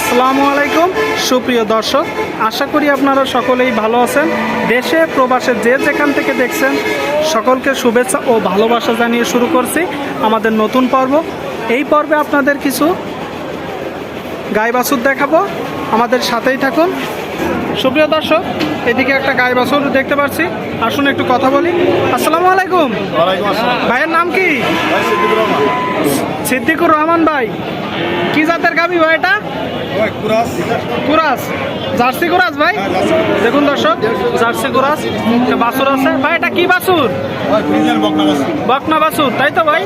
আসসালামু আলাইকুম। সুপ্রিয় দর্শক আশা করি আপনারা সকলেই ভালো আছেন। দেশে প্রবাসে যে যেখান থেকে দেখছেন সকলকে শুভেচ্ছা ও ভালোবাসা জানিয়ে শুরু করছি আমাদের নতুন পর্ব। এই পর্বে আপনাদের কিছু গাই বাছুর দেখাবো। আমাদের সাথেই থাকুন। সুপ্রিয় দর্শক এদিকে একটা গাই বাছুর দেখতে পাচ্ছি। আসুন একটু কথা বলি। আসসালামু আলাইকুম। ভাইয়ের নাম কি? সিদ্দিকুর রহমান ভাই। কি জাতের গাবি ভাই এটা? কুরাস। জার্সি কুরাস ভাই? দেখুন দর্শক জার্সি কুরাস বাছুর আছে। ভাই এটা কি ফ্রিজের বকনা বাস বকনা বাছুর তাই তো ভাই?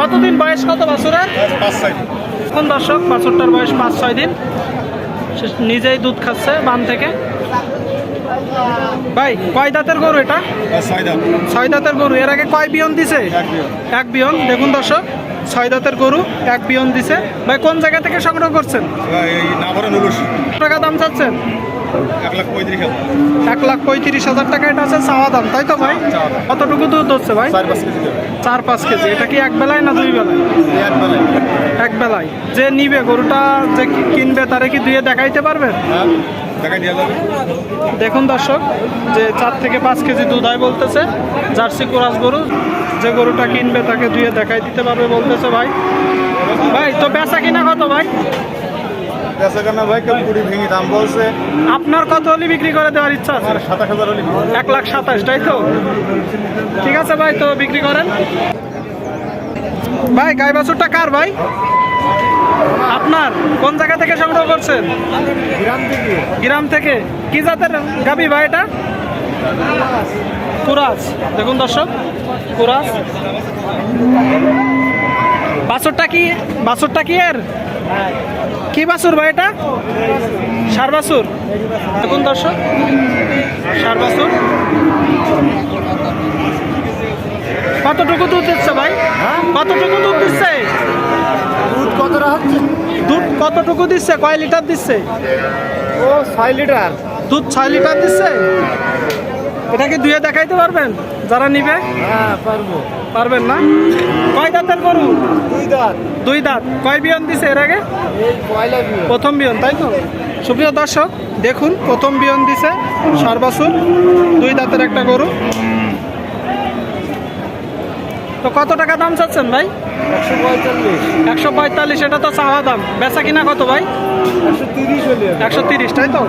কতদিন বয়স? কত বাছুরের? পাঁচ দর্শক বাছুরটার বয়স পাঁচ ছয় দিন। নিজেই দুধ খাচ্ছে বান থেকে। ভাই কয় দাঁতের গরু এটা? ছয় দাঁতের গরু। এর আগে কয় বিয়ন দিছে। এক বিয়ন। দেখুন দর্শক ছয় দাঁতের গরু এক বিয়ন দিছে। ভাই কোন জায়গা থেকে সংগ্রহ করছেন? টাকা দাম চাচ্ছেন? এক লাখ পঁয়ত্রিশ হাজার। টাকা এটা আছে চাওয়া দাম তাই তো ভাই? কতটুকু দুধ হচ্ছে ভাই? চার পাঁচ কেজি। এটা কি এক বেলায় না দুই বেলায়? এক বেলায়। এক বেলায়। যে নিবে গরুটা যে কিনবে তারে কি দুয়ে দেখাইতে পারবে? দেখুন দর্শক যে চার থেকে পাঁচ কেজি দুধ হয় বলতেছে জার্সি কোরাস গরু যে গরুটা কিনবে তাকে ধুয়ে দেখাই দিতে পারবে বলতেছে ভাই। ভাই তো বেচা কিনা কত ভাই? আপনার কত হলে বিক্রি করে দেওয়ার ইচ্ছা আছে? এক লাখ সাতাশ তাই তো? ঠিক আছে ভাই তো বিক্রি করেন। ভাই গাই বাছুরটা কার ভাই? আপনার কোন জায়গা থেকে সংগ্রহ করছেন? গ্রাম থেকে। কি জাতের গাবি ভাই এটা? কুরাস। দেখুন দর্শক কুরাস। বাছুরটা কি বাছুরটা কি এর? কি বাছুর ভাই এটা? সার বাছুর। দেখুন দর্শক সার বাছুর। কতটুকু দুধ দিচ্ছে ভাই? কতটুকু দুধ দিচ্ছে? কতটা হচ্ছে দুধ কতটুকু দিচ্ছে? কয় লিটার দিচ্ছে? ও ছয় লিটার। দুধ ছয় লিটার দিচ্ছে? এটা কি দুয়ে দেখাইতে পারবেন? যারা নিবে? হ্যাঁ পারব। পারবেন না? কয় দাঁতের গরু? দুই দাঁত। দুই দাঁত। কয় বিয়ন দিছে এর আগে? প্রথম বিয়ন তাই তো? সুপ্রিয় দর্শক দেখুন প্রথম বিয়ন দিছে সর্বাসুর। দুই দাঁতের একটা গরু। তো কত টাকা দাম চাচ্ছেন ভাই? একশো পঁয়তাল্লিশ এটা তো চাওয়া দাম। বেচা কিনা কত ভাই? একশো তিরিশ তাই তো?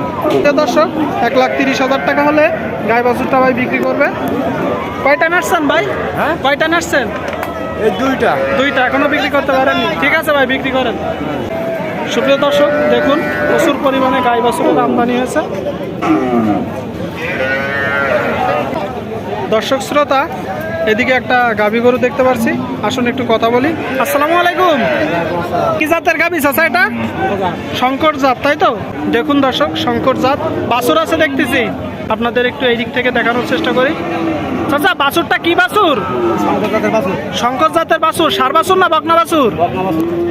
তো দর্শক এক লাখ তিরিশ হাজার টাকা হলে গাই বাছুরটা ভাই বিক্রি করবে। কয়টা নাচছেন ভাই? হ্যাঁ? কয়টা নাচছেন? এই দুইটা। দুইটা এখনও বিক্রি করতে পারেননি। ঠিক আছে ভাই বিক্রি করেন। সুপ্রিয় দর্শক দেখুন প্রচুর পরিমাণে গাই বাছুরের আমদানি হয়েছে। দর্শক শ্রোতা এদিকে একটা গাভী গরু দেখতে পাচ্ছি আসুন একটু কথা বলি। আসসালামু আলাইকুম। কি জাতের গাভী চাচা এটা? শঙ্কর জাত তাই তো? দেখুন দর্শক শঙ্কর জাত। বাছুর আছে দেখতেছি। আপনাদের একটু এই দিক থেকে দেখানোর চেষ্টা করি। চাচা বাছুরটা কি বাছুর? শঙ্কর জাতের বাছুর। সার বাছুর না বকনা বাছুর?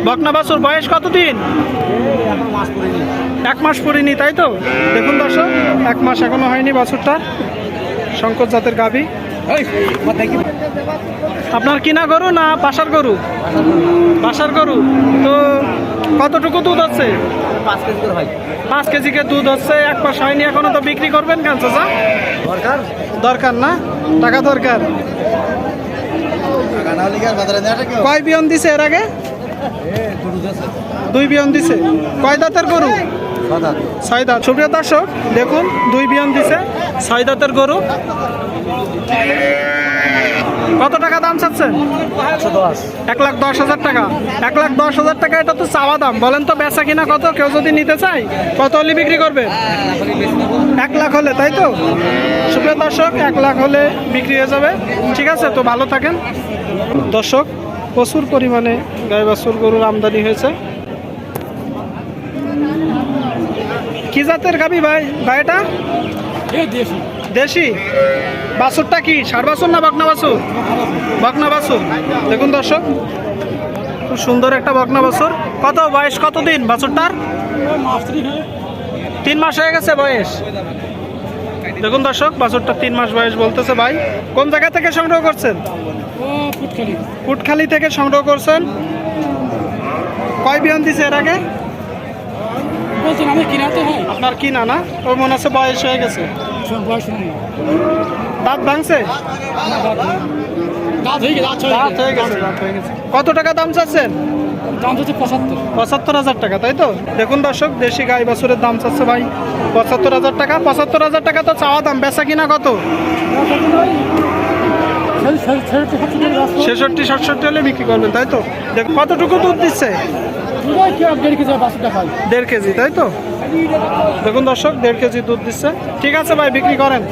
বকনা বাছুর। বয়স কতদিন? এক মাস পরিনি তাই তো? দেখুন দর্শক এক মাস এখনও হয়নি বাছুরটা। শঙ্কর জাতের গাভী। আপনার কিনা গরু না পাশার গরু? বাসার গরু। তো কতটুকু দুধ হচ্ছে পাঁচ কেজি কেজিকে দুধ হচ্ছে এক মাস হয়নি এখনও তো বিক্রি করবেন কেন চাচা? দরকার? দরকার না? টাকা দরকার? কি কয় বিয়ন দিছে এর আগে? দুই বিয়ন দিছে। কয় দাঁতের গরু? ছয় দাঁত সুপ্রিয় দর্শক, দেখুন, দুই বিয়ন দিছে ছয় দাঁতের গরু। কত টাকা দাম চাচ্ছেন এক লাখ দশ হাজার টাকা। এক লাখ দশ হাজার টাকা, এটা তো চাওয়া দাম। বলেন তো, বেচা কিনা কত? কেউ যদি নিতে চায়, কত হলে বিক্রি করবে? এক লাখ হলে, তাই তো? সুপ্রিয় দর্শক, এক লাখ হলে বিক্রি হয়ে যাবে। ঠিক আছে, তো ভালো থাকেন। দর্শক, প্রচুর পরিমাণে গাই বাছুর গরুর আমদানি হয়েছে। কি জাতের গাবি ভাই? ভাই এটা দেশি। বাছুরটা কি? ষাট বাছুর না বকনা বাছুর? বকনা বাছুর। দেখুন দর্শক খুব সুন্দর একটা বকনা বাছুর। কত বয়স? কত দিন বাছুরটার তিন মাস হয়ে গেছে বয়স। দেখুন দর্শক বাছুরটা তিন মাস বয়স বলতেছে ভাই। কোন জায়গা থেকে সংগ্রহ করছেন? কুটখালি থেকে সংগ্রহ করছেন। কয় বিয়ন দিছে এর আগে? আপনার কি না ওর মনে হচ্ছে বয়স হয়ে গেছে। বয়স নেই দাঁত ভাঙছে? দাঁত হয়ে গেছে দাঁত দাঁত হয়ে গেছে দাঁত হয়ে গেছে। কত টাকা দাম চাচ্ছেন? দাম হচ্ছে পঁচাত্তর। পঁচাত্তর হাজার টাকা তাই তো? দেখুন দর্শক দেশি গাই বাছুরের দাম চাচ্ছে ভাই পঁচাত্তর হাজার টাকা। পঁচাত্তর হাজার টাকা তো চাওয়া দাম বেচা কিনা কত? ছেষট্টি সাতষট্টি হলে বিক্রি করবেন তাই তো? দেখ কতটুকু দুধ দিচ্ছে? দেড় কেজি তাই তো? দেখুন দর্শক দেড় কেজি দুধ দিচ্ছে। ঠিক আছে ভাই বিক্রি করেন।